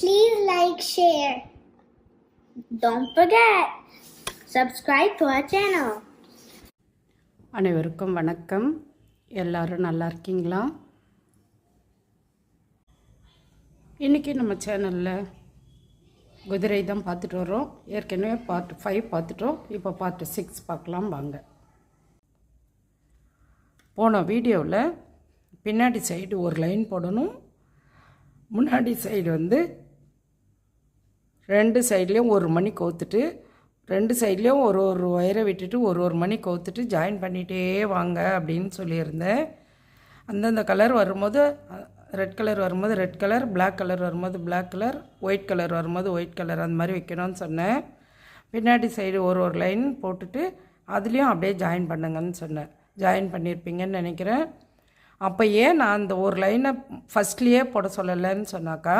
Please like, share. Don't forget, subscribe to our channel. அனைவருக்கும் வணக்கம். எல்லாரும் நல்லா இருக்கீங்களா? இன்றைக்கி நம்ம சேனலில் குதிரை தான் பார்த்துட்டு வரோம் ஏற்கனவே பார்ட் ஃபைவ் பார்த்துட்டோம். இப்போ பார்ட் சிக்ஸ் பார்க்கலாம் வாங்க. போன வீடியோவில் பின்னாடி சைடு ஒரு லைன் போடணும். முன்னாடி சைடு வந்து ரெண்டு சைட்லேயும் ஒரு மணி கோத்துட்டு ரெண்டு சைட்லேயும் ஒரு ஒரு ஒயரை விட்டுட்டு ஒரு ஒரு மணி கோத்துட்டு ஜாயின் பண்ணிகிட்டே வாங்க அப்படின்னு சொல்லியிருந்தேன். அந்தந்த கலர் வரும்போது ரெட் கலர் வரும்போது ரெட் கலர் பிளாக் கலர் வரும்போது பிளாக் கலர் ஒயிட் கலர் வரும்போது ஒயிட் கலர் அந்த மாதிரி வைக்கணும்னு சொன்னேன். பின்னாடி சைடு ஒரு ஒரு லைன் போட்டுட்டு அதுலேயும் அப்படியே ஜாயின் பண்ணுங்கன்னு சொன்னேன். ஜாயின் பண்ணியிருப்பீங்கன்னு நினைக்கிறேன். அப்போ ஏன் நான் அந்த ஒரு லைனை ஃபஸ்ட்லேயே போட சொல்லலைன்னு சொன்னாக்கா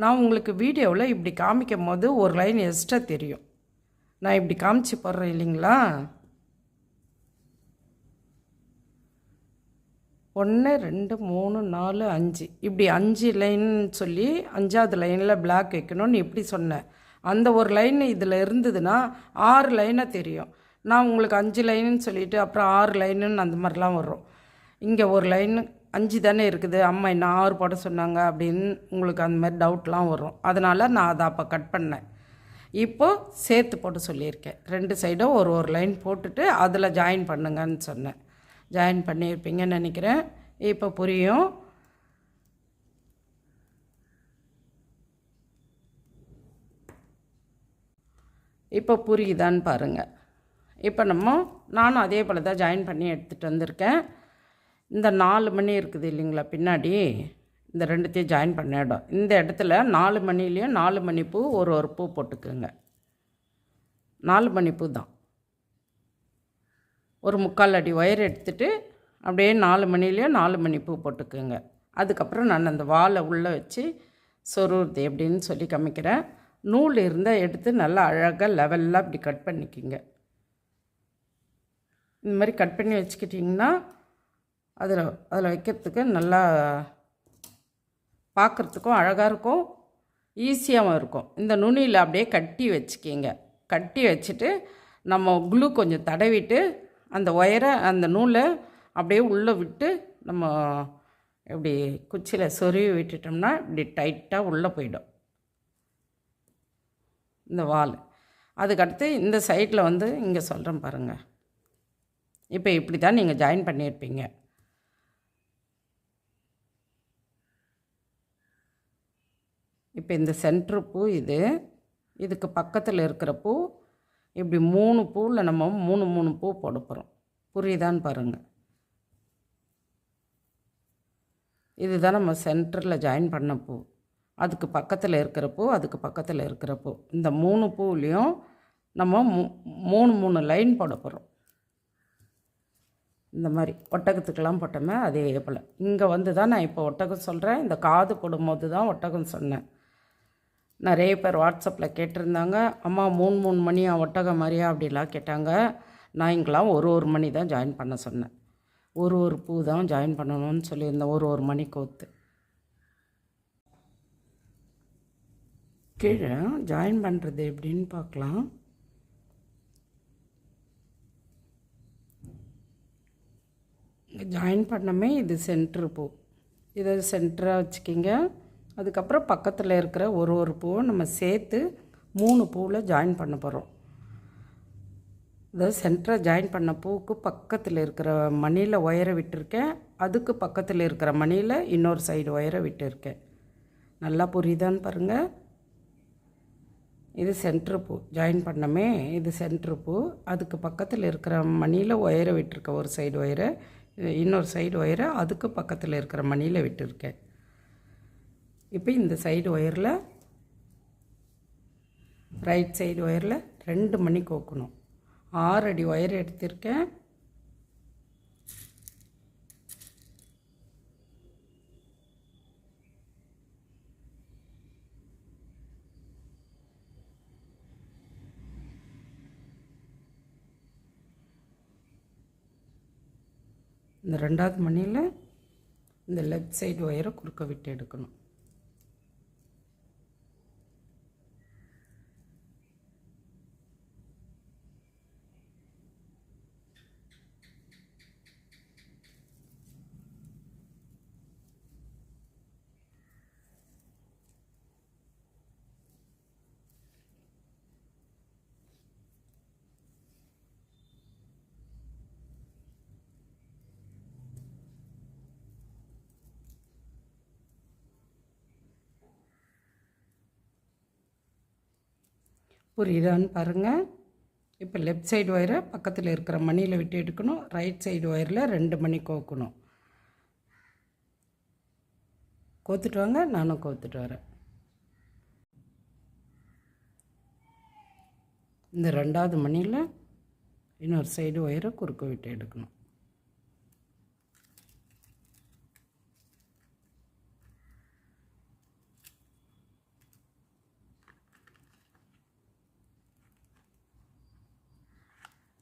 நான் உங்களுக்கு வீடியோவில் இப்படி காமிக்கும் போது ஒரு லைன் எக்ஸ்ட்ரா தெரியும். நான் இப்படி காமிச்சு போடுறேன் இல்லைங்களா? ஒன்று ரெண்டு மூணு நாலு அஞ்சு. இப்படி அஞ்சு லைன் சொல்லி அஞ்சாவது லைனில் பிளாக் வைக்கணும்னு இப்படி சொன்னேன். அந்த ஒரு லைன் இதில் இருந்ததுன்னா ஆறு லைனாக தெரியும். நான் உங்களுக்கு அஞ்சு லைனுன்னு சொல்லிவிட்டு அப்புறம் ஆறு லைனுன்னு அந்த மாதிரிலாம் வரும். இங்கே ஒரு லைன் அஞ்சு தானே இருக்குது. அம்மா என்ன ஆறு போட சொன்னாங்க அப்படின்னு உங்களுக்கு அந்த மாதிரி டவுட்லாம் வரும். அதனால் நான் அதை அப்போ கட் பண்ணேன். இப்போது சேர்த்து போட்டு சொல்லியிருக்கேன். ரெண்டு சைடும் ஒரு ஒரு லைன் போட்டுட்டு அதில் ஜாயின் பண்ணுங்கன்னு சொன்னேன். ஜாயின் பண்ணியிருப்பீங்கன்னு நினைக்கிறேன். இப்போ புரியும். இப்போ புரியுதான்னு பாருங்கள் இப்போ நம்ம நானும் அதே போல் தான் ஜாயின் பண்ணி எடுத்துகிட்டு வந்திருக்கேன். இந்த நாலு மணி இருக்குது இல்லைங்களா பின்னாடி? இந்த ரெண்டுத்தையும் ஜாயின் பண்ண இடம். இந்த இடத்துல நாலு மணிலேயும் நாலு மணி பூ ஒரு ஒரு பூ போட்டுக்குங்க. நாலு மணி பூ தான். ஒரு முக்கால் அடி ஒயர் எடுத்துட்டு அப்படியே நாலு மணிலேயும் நாலு மணி பூ போட்டுக்குங்க. அதுக்கப்புறம் நான் அந்த வாலை உள்ளே வச்சு சொருது எப்படின்னு சொல்லி காமிக்கிறேன். நூல் இருந்தால் எடுத்து நல்லா அழகாக லெவலாக இப்படி கட் பண்ணிக்கிங்க. இந்த மாதிரி கட் பண்ணி வச்சுக்கிட்டிங்கன்னா அதில் அதில் வைக்கிறதுக்கு நல்லா பார்க்குறதுக்கும் அழகாக இருக்கும் ஈஸியாகவும் இருக்கும். இந்த நுனியில் அப்படியே கட்டி வச்சுக்கிங்க. கட்டி வச்சுட்டு நம்ம குளு கொஞ்சம் தடவிட்டு அந்த ஒயரை அந்த நூலை அப்படியே உள்ளே விட்டு நம்ம இப்படி குச்சியில் சொருவி விட்டுட்டோம்னா இப்படி டைட்டாக உள்ளே போயிடும். இந்த வால். அதுக்கடுத்து இந்த சைட்டில் வந்து இங்கே சொல்கிறேன் பாருங்கள் இப்போ இப்படி தான் நீங்கள் ஜாயின் பண்ணியிருப்பீங்க. இப்போ இந்த சென்ட்ரு பூ இது இதுக்கு பக்கத்தில் இருக்கிற பூ இப்படி மூணு பூவில் நம்ம மூணு மூணு பூ போட போகிறோம் புரியுதான்னு பாருங்கள் இதுதான் நம்ம சென்டரில் ஜாயின் பண்ண பூ. அதுக்கு பக்கத்தில் இருக்கிற பூ அதுக்கு பக்கத்தில் இருக்கிற பூ. இந்த மூணு பூவிலையும் நம்ம மூ மூணு மூணு லைன் போட போகிறோம் இந்த மாதிரி ஒட்டகத்துக்கெல்லாம் போட்டோமே அதே போல். இங்கே வந்து தான் நான் இப்போ ஒட்டகம் சொல்கிறேன் இந்த காது போடும்போது தான் ஒட்டகம் சொன்னேன். நிறைய பேர் வாட்ஸ்அப்பில் கேட்டிருந்தாங்க அம்மா மூணு மூணு மணி ஒட்டகம் மாதிரியா? அப்படிலாம் கேட்டாங்க. நான் இங்கெல்லாம் ஒரு ஒரு மணி தான் ஜாயின் பண்ண சொன்னேன். ஒரு ஒரு பூ தான் ஜாயின் பண்ணணும்னு சொல்லியிருந்தேன். ஒரு ஒரு மணி கோத்து. கீழே ஜாயின் பண்ணுறது எப்படின்னு பார்க்கலாம். ஜாயின் பண்ணமே இது சென்ட்ரு பூ. இதை சென்டராக வச்சுக்கிங்க. அதுக்கப்புறம் பக்கத்தில் இருக்கிற ஒரு ஒரு பூவை நம்ம சேர்த்து மூணு பூவில் ஜாயின் பண்ண போகிறோம் அதாவது சென்டராக ஜாயின் பண்ண பூவுக்கு பக்கத்தில் இருக்கிற மணியில் ஒயரை விட்டுருக்கேன். அதுக்கு பக்கத்தில் இருக்கிற மணியில் இன்னொரு சைடு ஒயரை விட்டுருக்கேன். நல்லா புரியுதான்னு பாருங்கள் இது சென்ட்ரு பூ. ஜாயின் பண்ணமே இது சென்ட்ரு பூ. அதுக்கு பக்கத்தில் இருக்கிற மணியில் ஒயரை விட்டுருக்க ஒரு சைடு ஒயரை இன்னொரு சைடு ஒயரை அதுக்கு பக்கத்தில் இருக்கிற மணியில் விட்டுருக்கேன். இப்போ இந்த சைடு ஒயரில் ரைட் சைடு ஒயரில் ரெண்டு மணி கோக்கணும். ஆறு அடி ஒயர் எடுத்திருக்கேன். இந்த ரெண்டாவது மணியில் இந்த லெஃப்ட் சைடு ஒயரை குறுக்க விட்டு எடுக்கணும். புரியுதான்னு பாருங்கள் இப்போ லெஃப்ட் சைடு ஒயரை பக்கத்தில் இருக்கிற மணியில் விட்டு எடுக்கணும். ரைட் சைடு ஒயரில் ரெண்டு மணி கோக்கணும். கோத்துட்டு வாங்க நானும் கோத்துட்டு வரேன். இந்த ரெண்டாவது மணியில் இன்னொரு சைடு ஒயரை குறுக்க விட்டு எடுக்கணும்.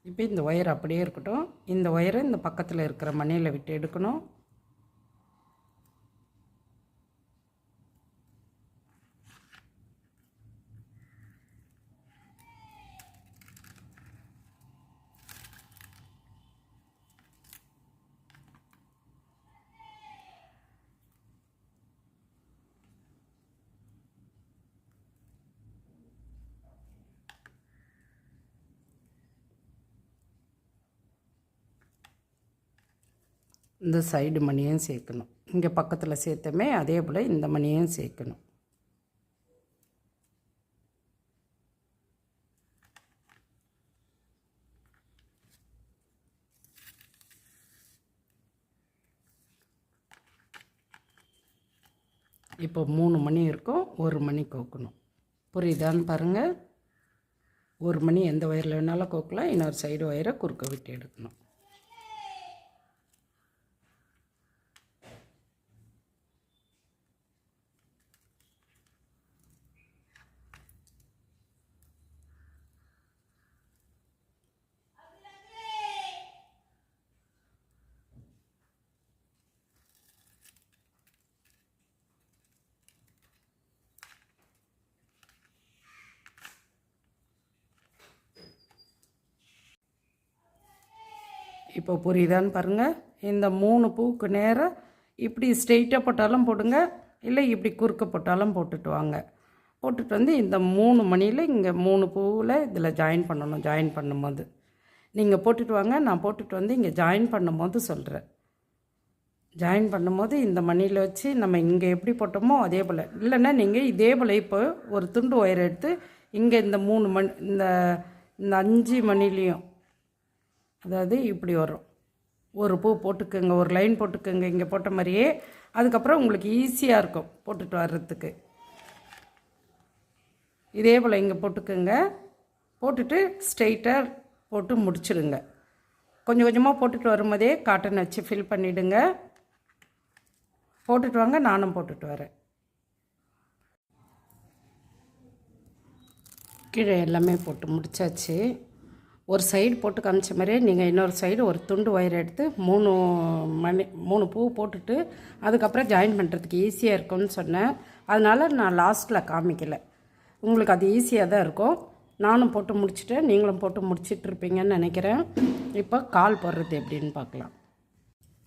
இப்போ இந்த ஒயர் அப்படியே இருக்கட்டும். இந்த ஒயரை இந்த பக்கத்தில் இருக்கிற மணியில் விட்டு எடுக்கணும். இந்த சைடு மணியும் சேர்க்கணும். இங்கே பக்கத்தில் சேர்த்தமே அதே போல் இந்த மணியும் சேர்க்கணும். இப்போ மூணு மணி இருக்கும் ஒரு மணி கோக்கணும். புரியுதான்னு பாருங்கள் ஒரு மணி எந்த ஒயரில் வேணாலும் கோக்கலாம் இன்னொரு சைடு ஒயரை குறுக்க விட்டு எடுக்கணும். இப்போ புரியுதான்னு பாருங்கள் இந்த மூணு பூவுக்கு நேராக இப்படி ஸ்ட்ரெயிட்டாக போட்டாலும் போடுங்க இல்லை இப்படி குறுக்க போட்டாலும் போட்டுட்டு வாங்க. போட்டுட்டு வந்து இந்த மூணு மணியில் இங்கே மூணு பூவில் இதில் ஜாயின் பண்ணணும் ஜாயின் பண்ணும்போது. நீங்கள் போட்டுட்டு வாங்க நான் போட்டுட்டு வந்து இங்கே ஜாயின் பண்ணும்போது சொல்கிறேன் ஜாயின் பண்ணும்போது இந்த மணியில் வச்சு நம்ம இங்கே எப்படி போட்டோமோ அதே போல். இல்லைன்னா நீங்கள் இதே போல் இப்போ ஒரு துண்டு ஒயர் எடுத்து இங்கே இந்த மூணு மணி இந்த இந்த அஞ்சு மணிலேயும் அதாவது இப்படி வரும். ஒரு பூ போட்டுக்கோங்க ஒரு லைன் போட்டுக்கோங்க இங்கே போட்ட மாதிரியே அதுக்கப்புறம் உங்களுக்கு ஈஸியாக இருக்கும் போட்டுட்டு வர்றதுக்கு. இதே போல் இங்கே போட்டுக்கோங்க. போட்டுட்டு ஸ்ட்ரெயிட்டாக போட்டு முடிச்சிடுங்க. கொஞ்சம் கொஞ்சமாக போட்டுட்டு வரும்போதே காட்டன் வச்சு ஃபில் பண்ணிவிடுங்க போட்டுட்டு வாங்க நானும் போட்டுட்டு வரேன். கீழே எல்லாமே போட்டு முடிச்சாச்சு. ஒரு சைடு போட்டு காமிச்ச மாதிரியே நீங்கள் இன்னொரு சைடு ஒரு துண்டு ஒயர் எடுத்து மூணு மணி மூணு பூ போட்டுட்டு அதுக்கப்புறம் ஜாயின் பண்ணுறதுக்கு ஈஸியாக இருக்கும்னு சொன்னேன். அதனால் நான் லாஸ்ட்டில் காமிக்கலை. உங்களுக்கு அது ஈஸியாக தான் இருக்கும். நானும் போட்டு முடிச்சுட்டேன் நீங்களும் போட்டு முடிச்சிட்டு இருப்பீங்கன்னு நினைக்கிறேன். இப்போ கால் போடுறது எப்படின்னு பார்க்கலாம்.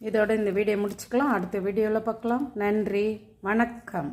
இதோட இந்த வீடியோ முடிச்சுக்கலாம். அடுத்த வீடியோவில் பார்க்கலாம். நன்றி. வணக்கம்.